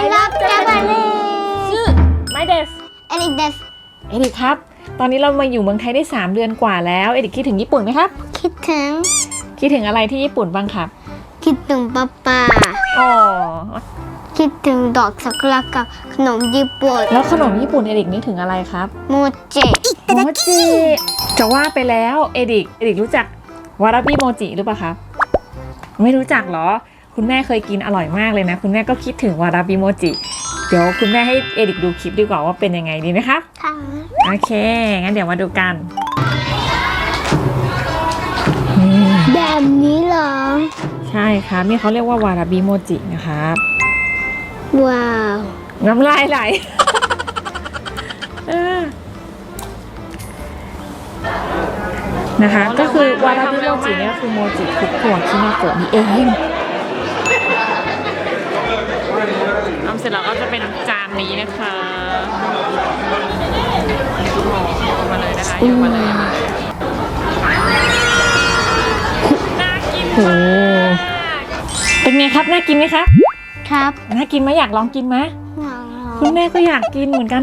I love Japanese ชื่อไมเดสเอริกเดสเอดิกครับ ตอนนี้เรามาอยู่เมืองไทยได้ 3 เดือนกว่าแล้ว เอดิกคิดถึงญี่ปุ่นไหมครับ คิดถึง คิดถึงอะไรที่ญี่ปุ่นบ้างครับ คิดถึงป้าป้าอ๋อ คิดถึงดอกซากุระกับขนมญี่ปุ่นแล้วขนมญี่ปุ่นเอดิกนึกถึงอะไรครับโมจิโมจิจะว่าไปแล้วเอดิกเอดิกรู้จักวาราบิโมจิหรือเปล่าครับ ไม่รู้จักเหรอ คุณแม่เคยกินอร่อยมากเลยนะ คุณแม่ก็คิดถึงวาราบิโมจิ เดี๋ยวคุณแม่ให้เอดิกดูคลิปดีกว่าว่าเป็นยังไงดีไหมครับค่ะโอเค งั้นเดี๋ยวมาดูกัน แบบนี้เหรอ ใช่ครับนี่เขาเรียกว่าวาราบิโมจินะครับว้าว น้ำลายไหลเออนะคะ ก็คือวาราบิโมจิเนี่ยก็คือโมจิคุกถั่วคินาโกะนี่เอง ทำเสร็จแล้วก็จะเป็นจานนี้นะคะมาเลยนะคะยกมาเลยมาเลยน่ากินมากเป็นไงครับ น่ากินไหมครับ ครับน่ากินไหมอยากลองกินไหมอยากลองคุณแม่ก็อยากกินเหมือนกัน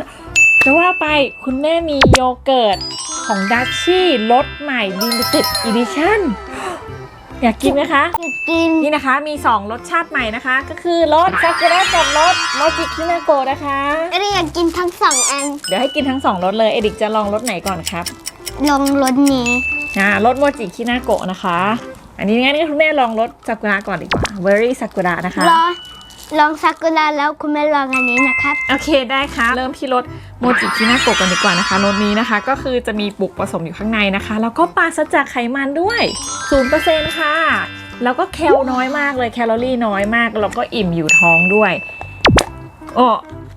จะว่าไปคุณแม่มีโยเกิร์ตของดัชชี่รสใหม่ Limited Edition อ ยากกินไหมคะ อยากกิน นี่นะคะมี 2 รสชาติใหม่นะคะ ก็คือรสซากุระกับรสโมจิคินาโกะนะคะ เอริกอยากกินทั้งสองอัน เดี๋ยวให้กินทั้ง 2รสเลย เอดิกจะลองรสไหนก่อนครับ ลองรสนี้อ่ารสโมจิคินาโกะนะคะ อันนี้งั้นคุณแม่ลองรสซากุระก่อนดีกว่า Very ซากุระนะคะรอ ลองซากุระแล้วคุณแม่ลองอันนี้นะครับโอเคได้ค่ะเริ่มที่รสโมจิคินาโกะกันดีกว่านะคะรสนี้นะคะ ก็คือจะมีปุกผสมอยู่ข้างในนะคะ แล้วก็ปราศจากไขมันด้วย0%ค่ะ แล้วก็แคลน้อยมากเลยแคลอรี่น้อยมาก แล้วก็อิ่มอยู่ท้องด้วย โอ้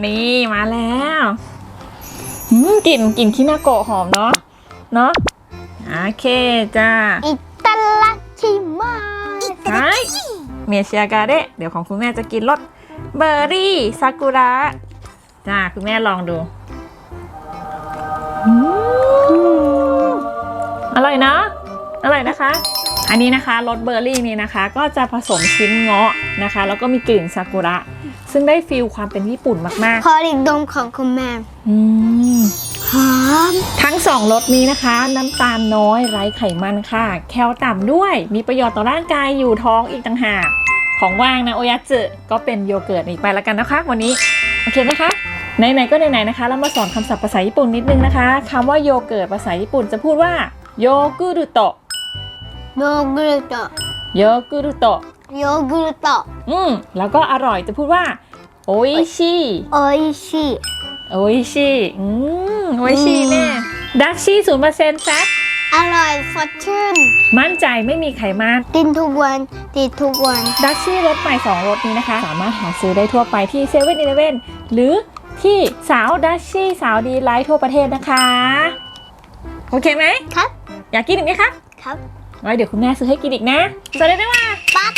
นี่มาแล้วหืมกลิ่นกลิ่นคินาโกะหอมเนาะเนาะโอเคจ้าอิตาลัชิมาใช่ เมเชียกาเดะเดี๋ยวของคุณแม่จะกินรสเบอร์รี่ซากุระจ้าคุณแม่ลองดูอืมอร่อยนะอร่อยนะคะ อันนี้นะคะรสเบอร์รี่นี่นะคะ ก็จะผสมชิ้นเงาะนะคะ แล้วก็มีกลิ่นซากุระ ซึ่งได้ฟีลความเป็นญี่ปุ่นมากขออีกดมของคุณแม่ๆอืมหอมทั้งสองรสนี้นะคะ น้ำตาลน้อยไร้ไขมันค่ะ แคลต่ำด้วย มีประโยชน์ต่อร่างกายอยู่ท้องอีกต่างหาก ของว่างนะโอยะจึก็เป็นโยเกิร์ตอีกไปแล้วกันนะคะ วันนี้โอเคนะคะไหนๆก็ไหนๆนะคะเรามาสอนคำศัพท์ภาษาญี่ปุ่นนิดนึงนะคะคำว่าโยเกิร์ตภาษาญี่ปุ่นจะพูดว่าโยกุรุโตะโยเกิร์ตโยกุรุโตะโยเกิร์ตอืมแล้วก็อร่อยจะพูดว่าโออิชิโออิชิโออิชิอืมโออิชิแน่ดักชี่ศูนย์เปอร์เซ็นต์แฟตอร่อยสดชื่นมั่นใจไม่มีไขมันกินทุกวัน ติดทุกวัน ดัชชี่รถใหม่ 2 รถนี้นะคะ สามารถหาซื้อได้ทั่วไปที่7 e เ e ่ e อหรือที่สาวดัชชี่สาวดีไลท์ทั่วประเทศนะคะ โอเคไหม ครับ อยากกินอีกไหมคะครับ ไว้เดี๋ยวคุณแม่ซื้อให้กินอีกนะสวัสดีนะว่าปัก